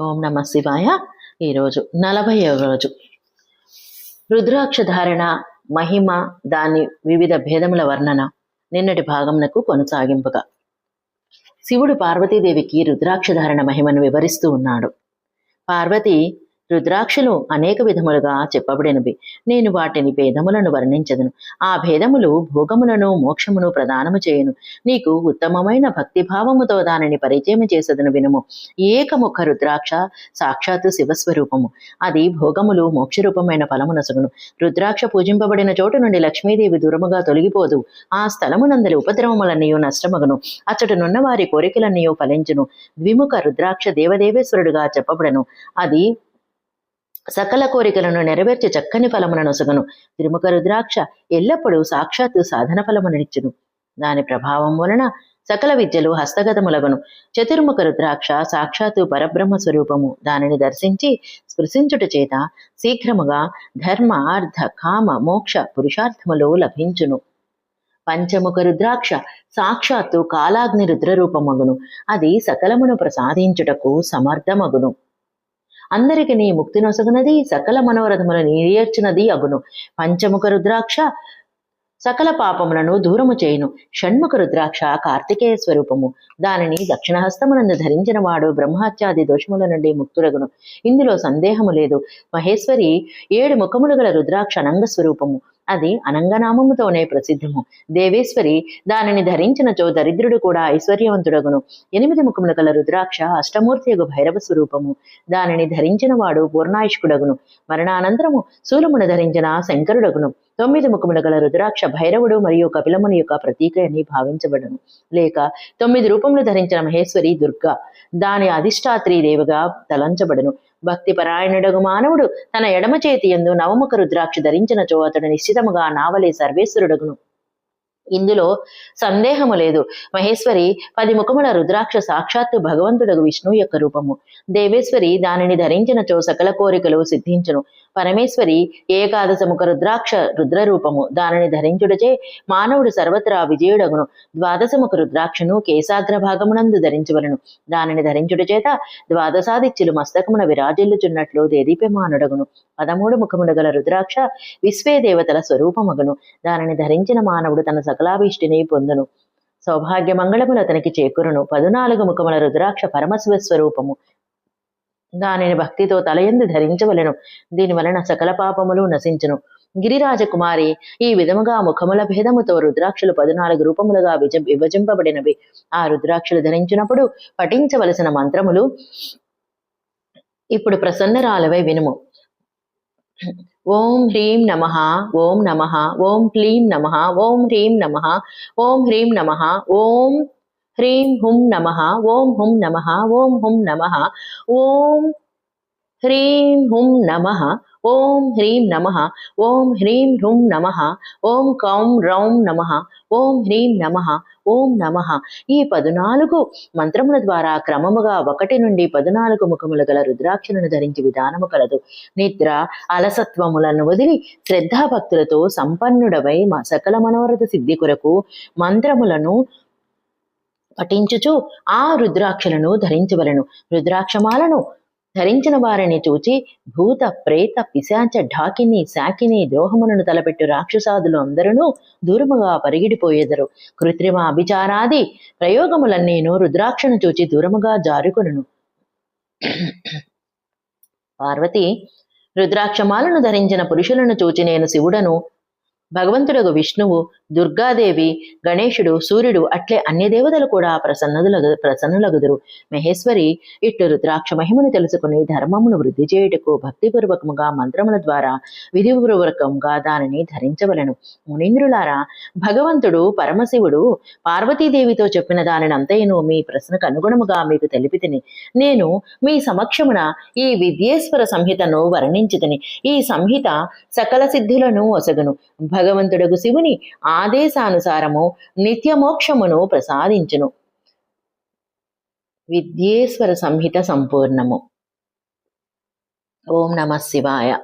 ఓం నమ శివాయ. ఈరోజు నలభైవ రోజు. రుద్రాక్ష ధారణ మహిమ దాని వివిధ భేదముల వర్ణన నిన్నటి భాగమునకు కొనసాగింపుగా. శివుడు పార్వతీదేవికి రుద్రాక్ష ధారణ మహిమను వివరిస్తూ ఉన్నాడు. పార్వతి రుద్రాక్షలు అనేక విధములుగా చెప్పబడినవి. నేను వాటిని భేదములను వర్ణించదును. ఆ భేదములు భోగములను మోక్షమును ప్రదానము చేయను. నీకు ఉత్తమమైన భక్తిభావముతో దానిని పరిచయం చేసదను వినుము. ఏకముఖ రుద్రాక్ష సాక్షాత్తు శివస్వరూపము. అది భోగములు మోక్షరూపమైన ఫలమునసుగును. రుద్రాక్ష పూజింపబడిన చోటు నుండి లక్ష్మీదేవి దూరముగా తొలగిపోదు. ఆ స్థలమునందరి ఉపద్రవములన్నయూ నష్టమగును. అచ్చటనున్న వారి కోరికలన్నయూ ఫలించును. ద్విముఖ రుద్రాక్ష దేవదేవేశ్వరుడుగా చెప్పబడను. అది సకల కోరికలను నెరవేర్చి చక్కని ఫలమున నొసగను తిరుముఖ రుద్రాక్ష ఎల్లప్పుడూ సాక్షాత్తు సాధన ఫలమునిచ్చును దాని ప్రభావం వలన సకల విద్యలు హస్తగతములగను. చతుర్ముఖ రుద్రాక్ష సాక్షాత్తు పరబ్రహ్మ స్వరూపము. దానిని దర్శించి స్పృశించుట చేత శీఘ్రముగా ధర్మ అర్థ కామ మోక్ష పురుషార్థములు లభించును. పంచముఖ రుద్రాక్ష సాక్షాత్తు కాలాగ్ని రుద్రరూపమగును. అది సకలమును ప్రసాదించుటకు సమర్థమగును. అందరికి నీ ముక్తి నొసగునది సకల మనోరథముల నీయర్చినది అగును. పంచముఖ రుద్రాక్ష సకల పాపములను దూరము చేయును. షణ్ముఖ రుద్రాక్ష కార్తికేయ స్వరూపము. దానిని దక్షిణహస్తమునందు ధరించిన వాడు బ్రహ్మహత్యాది దోషముల నుండి ముక్తురగును ఇందులో సందేహము లేదు. మహేశ్వరి ఏడు ముఖములు గల రుద్రాక్ష అనంగ స్వరూపము. అది అనంగనామముతోనే ప్రసిద్ధము. దేవేశ్వరి దానిని ధరించినచో దరిద్రుడు కూడా ఐశ్వర్యవంతుడగును. ఎనిమిది ముఖముల కల రుద్రాక్ష అష్టమూర్తియగు భైరవ స్వరూపము. దానిని ధరించిన వాడు పూర్ణాయుష్కుడగును. మరణానంతరము శూలమును ధరించిన శంకరుడగును. తొమ్మిది ముఖముల గల రుద్రాక్ష భైరవుడు మరియు కపిలముని యొక్క ప్రతీక అని భావించబడును. లేక తొమ్మిది రూపములు ధరించిన మహేశ్వరి దుర్గా. దాని అధిష్టాత్రి దేవిగా తలంచబడను. భక్తి పరాయణుడగు మానవుడు తన ఎడమ చేతి ఎందు నవముఖ రుద్రాక్ష ధరించినచో అతడు నిశ్చితముగా నావలే సర్వేశ్వరుడగును. ఇందులో సందేహము లేదు. మహేశ్వరి పది ముఖముల రుద్రాక్ష సాక్షాత్తు భగవంతుడగు విష్ణువు యొక్క రూపము. దేవేశ్వరి దానిని ధరించినచో సకల కోరికలు సిద్ధించును. పరమేశ్వరి ఏకాదశముఖ రుద్రాక్ష రుద్ర రూపము దానిని ధరించుడచే మానవుడు సర్వత్రా విజయుడగును. ద్వాదశముఖ రుద్రాక్షను కేశాగ్ర భాగమునందు ధరించవలను. దానిని ధరించుట చేత ద్వాదశాదిత్యులు మస్తకమున విరాజిల్లుచున్నట్లు దేదీప్యమానుడగును. పదమూడు ముఖములు గల రుద్రాక్ష విశ్వే దేవతల స్వరూపమగును. దానిని ధరించిన మానవుడు తన సకలాభీష్టిని పొందును. సౌభాగ్య మంగళములు అతనికి చేకూరును. పదునాలుగు ముఖముల రుద్రాక్ష పరమశివ స్వరూపము దానిని భక్తితో తలయందు ధరించవలెను. దీని వలన సకల పాపములు నశించును. గిరిరాజకుమారి ఈ విధముగా ముఖముల భేదముతో రుద్రాక్షలు పద్నాలుగు రూపములుగా విజ విభజింపబడినవి. ఆ రుద్రాక్షలు ధరించినప్పుడు పఠించవలసిన మంత్రములు ఇప్పుడు ప్రసన్నరాలవై వినుము. ఓం హ్రీం నమ ఓం నమ ఓం క్లీం నమ ఓం హ్రీం నమ ఓం హ్రీం నమ ఓం హ్రీం హుం నమ ఓం హుం నమ ఓం హుం నమ ఓం హ్రీం హుం నమ ఓం హ్రీం నమ ఓం హ్రీం హృం నమ ఓం కౌం రౌం నమ ఓం హ్రీం నమ ఓం నమ. ఈ పదునాలుగు మంత్రముల ద్వారా క్రమముగా ఒకటి నుండి పదునాలుగు ముఖములు గల రుద్రాక్షలను ధరించి విధానము కలదు. నిద్ర అలసత్వములను వదిలి శ్రద్ధాభక్తులతో సంపన్నుడవై మ- సకల మనోరథ సిద్ధి కొరకు మంత్రములను పఠించుచు ఆ రుద్రాక్షలను ధరించవలను. రుద్రాక్షమాలను ధరించిన వారిని చూచి భూత ప్రేత పిశాచ ఢాకిని శాకిని ద్రోహములను తలపెట్టు రాక్షసాదులు అందరూ దూరముగా పరిగిడిపోయేదరు. కృత్రిమ అభిచారాది ప్రయోగములన్నీను రుద్రాక్షను చూచి దూరముగా జారుకును పార్వతి రుద్రాక్షమాలను ధరించిన పురుషులను చూచి నేను శివుడను భగవంతుడగు విష్ణువు దుర్గాదేవి గణేశుడు సూర్యుడు అట్లే అన్ని దేవతలు కూడా ప్రసన్నదులగు ప్రసన్నులగుదురు. మహేశ్వరి ఇట్లు రుద్రాక్ష మహిమను తెలుసుకుని ధర్మమును వృద్ధి చేయుటకు భక్తిపూర్వకముగా మంత్రముల ద్వారా విధిపూర్వకంగా దానిని ధరించవలను. మునీంద్రులారా భగవంతుడు పరమశివుడు పార్వతీదేవితో చెప్పిన దానిని అంతయును మీ ప్రశ్నకు అనుగుణముగా మీకు తెలిపితిని. నేను మీ సమక్షమున ఈ విద్యేశ్వర సంహితను వర్ణించితిని. ఈ సంహిత సకల సిద్ధులను ఒసగును. భగవంతుడకు శివుని ఆదేశానుసారము నిత్యమోక్షమును ప్రసాదించును. విద్యేశ్వర సంహిత సంపూర్ణము. ఓం నమ శివాయ.